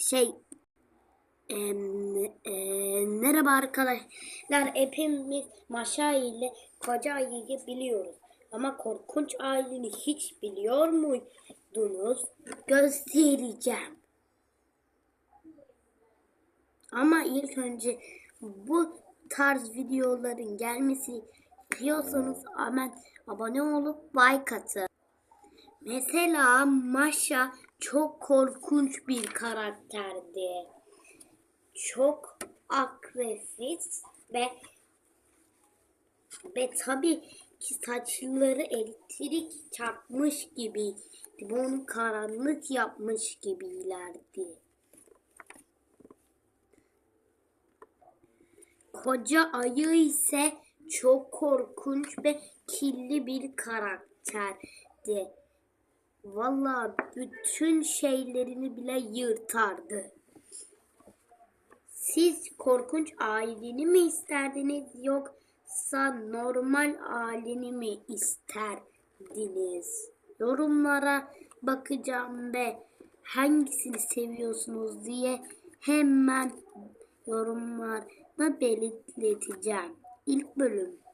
şey em, e, merhaba arkadaşlar hepimiz Maşa ile Koca Ayı'yı biliyoruz. Ama korkunç aileni hiç biliyor muydunuz? Göstereceğim. Ama ilk önce bu tarz videoların gelmesi istiyorsanız hemen abone olup like atın. Mesela Maşa çok korkunç bir karakterdi. Çok agresif ve ve tabii ki saçları elektrik çarpmış gibiydi. Bunu karanlık yapmış gibilerdi. Koca ayı ise çok korkunç ve kirli bir karakterdi. Vallahi bütün şeylerini bile yırtardı. Siz korkunç aileni mi isterdiniz yoksa normal aileni mi isterdiniz? Yorumlara bakacağım ve hangisini seviyorsunuz diye hemen yorumlarda belirteceğim. İlk bölüm.